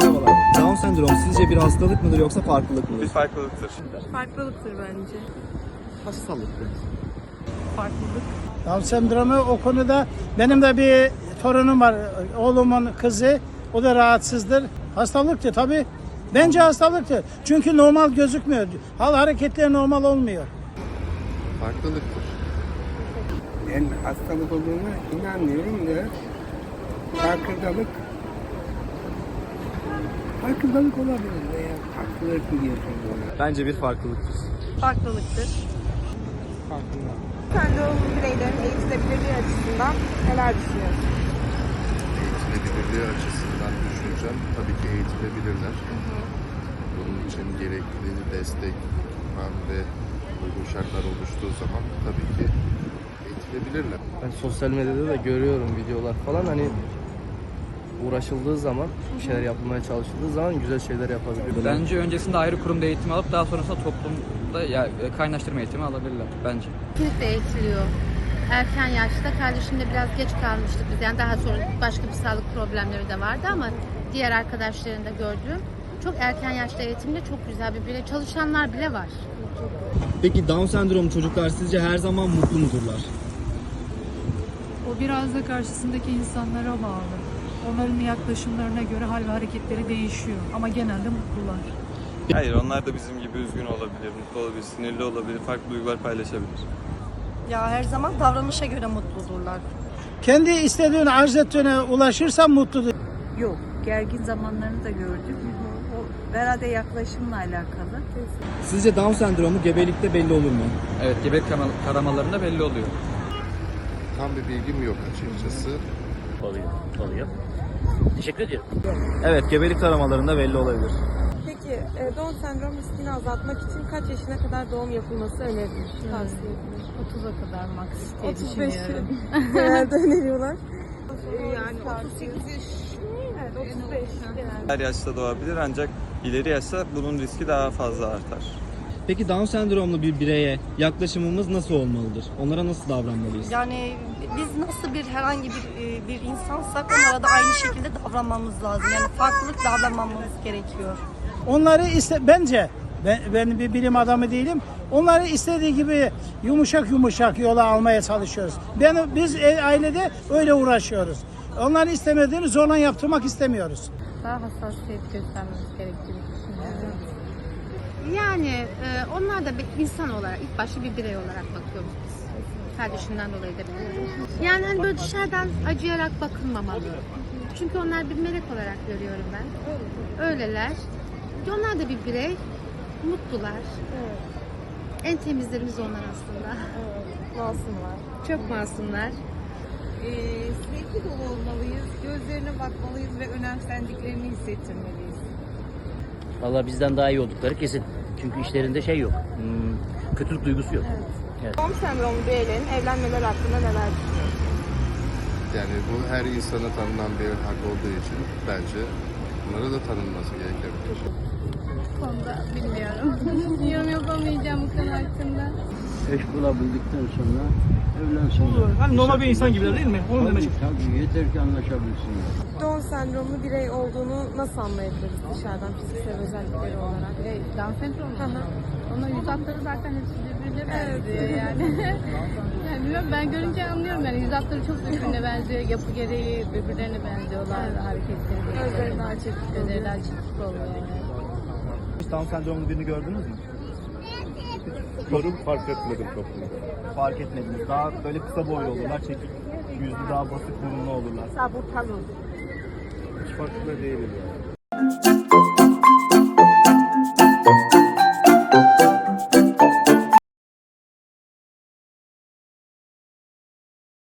Merhabalar. Down sendrom sizce bir hastalık mıdır yoksa farklılık mıdır? Bir farklılıktır. Farklılıktır bence. Hastalıktır. Farklılık. Down sendromu o konuda benim de bir torunum var. Oğlumun kızı. O da rahatsızdır. Hastalıktı tabii. Bence hastalıktı. Çünkü normal gözükmüyor. Hal hareketleri normal olmuyor. Farklılıktır. Ben hastalık olduğuna inanmıyorum da farkındalık farkındalık olabilir veya farklılık mı diyorsunuz ona? Bence bir farklılıktır. Farklılıktır. Sendrom bireylerin eğitilebilirliği açısından neler düşünüyorsunuz? Eğitilebilirliği açısından düşüneceğim. Tabii ki eğitilebilirler. Bunun için gerekli destek ve uygun şartlar oluştuğu zaman tabii ki eğitilebilirler. Ben sosyal medyada da görüyorum videolar falan hani uğraşıldığı zaman bir şeyler yapılmaya çalışıldığı zaman güzel şeyler yapabiliyor. Bence öncesinde ayrı kurumda eğitim alıp daha sonrasında toplumda ya kaynaştırma eğitimi alabilirler bence. Kesinlikle eğitiliyor. Erken yaşta kardeşimle biraz geç kalmıştık biz. Yani daha sonra başka bir sağlık problemleri de vardı ama diğer arkadaşlarında gördüğüm çok erken yaşta eğitimde çok güzel bir birey. Çalışanlar bile var. Peki Down sendromu çocuklar sizce her zaman mutlu mudurlar? O biraz da karşısındaki insanlara bağlı. Onların yaklaşımlarına göre hal ve hareketleri değişiyor. Ama genelde mutlular. Hayır onlar da bizim gibi üzgün olabilir, mutlu olabilir, sinirli olabilir, farklı duygular paylaşabilir. Ya her zaman davranışa göre mutludurlar. Kendi istediğine, arz ettiğine ulaşırsa mutludur. Yok. Gergin zamanlarını da gördük. O herhalde yaklaşımla alakalı. Sizce Down sendromu gebelikte belli olur mu? Evet gebelik tarama- taramalarında belli oluyor. Tam bir bilgim yok açıkçası. Oluyor, oluyor. Teşekkür ediyorum. Evet gebelik taramalarında belli olabilir. Peki e, Down sendrom riskini azaltmak için kaç yaşına kadar doğum yapılması önerilir? Tavsiye edilir. 30'a kadar max diye 35 düşünüyorum. genelde öneriyorlar. Yani 38 yaş. Evet 35 genelde. Her yaşta doğabilir ancak ileri yaşta bunun riski daha fazla artar. Peki Down sendromlu bir bireye yaklaşımımız nasıl olmalıdır? Onlara nasıl davranmalıyız? Yani biz nasıl bir herhangi bir e, bir insansak onlara da aynı şekilde davranmamız lazım. Yani farklılık davranmamamız gerekiyor. Onları iste bence ben, ben bir bilim adamı değilim. Onları istediği gibi yumuşak yumuşak yola almaya çalışıyoruz. Ben biz e, ailede öyle uğraşıyoruz. Onların istemediğini zorla yaptırmak istemiyoruz. Daha hassasiyet göstermemiz gerektiğini düşünüyorum. Yani e, onlar da bir insan olarak, ilk başta bir birey olarak bakıyoruz biz. Kardeşimden dolayı da biliyorum. Yani hani böyle dışarıdan acıyarak bakılmamalı. Çünkü onlar bir melek olarak görüyorum ben. Öyleler. Onlar da bir birey. Mutlular. En temizlerimiz onlar aslında. Masumlar. Çok masumlar. Ee, sevgi dolu olmalıyız, gözlerine bakmalıyız ve önemsendiklerini hissettirmeliyiz. Valla bizden daha iyi oldukları kesin. Çünkü işlerinde şey yok. Hmm, kötülük duygusu yok. Down sendromlu bireylerin evlenmeler hakkında neler düşünüyorsunuz? Yani bu her insana tanınan bir hak olduğu için bence bunlara da tanınması gerekebilir. konuda bilmiyorum. Yorum yapamayacağım bu konu hakkında. Eş bulabildikten sonra evlensinler. Hani normal bir insan gibiler değil mi? Onu demek Tabii yeter ki anlaşabilsinler. Down sendromlu birey olduğunu nasıl anlayabiliriz dışarıdan fiziksel özellikleri olarak? E, Down sendromu. Onun yüz hatları zaten hepsi birbirine benziyor yani. yani bilmiyorum, ben görünce anlıyorum yani yüz hatları çok birbirine benziyor. Yapı gereği birbirlerine benziyorlar. Hareketleri. Gözleri daha çekik oluyor. Gözleri daha çekik oluyor. Hiç Down sendromlu birini gördünüz mü? Sorun fark etmedim toplumda. Fark etmediniz. Daha böyle kısa boylu olurlar, çekik yüzlü, daha basık burunlu olurlar. Hiç farkında değilim yani.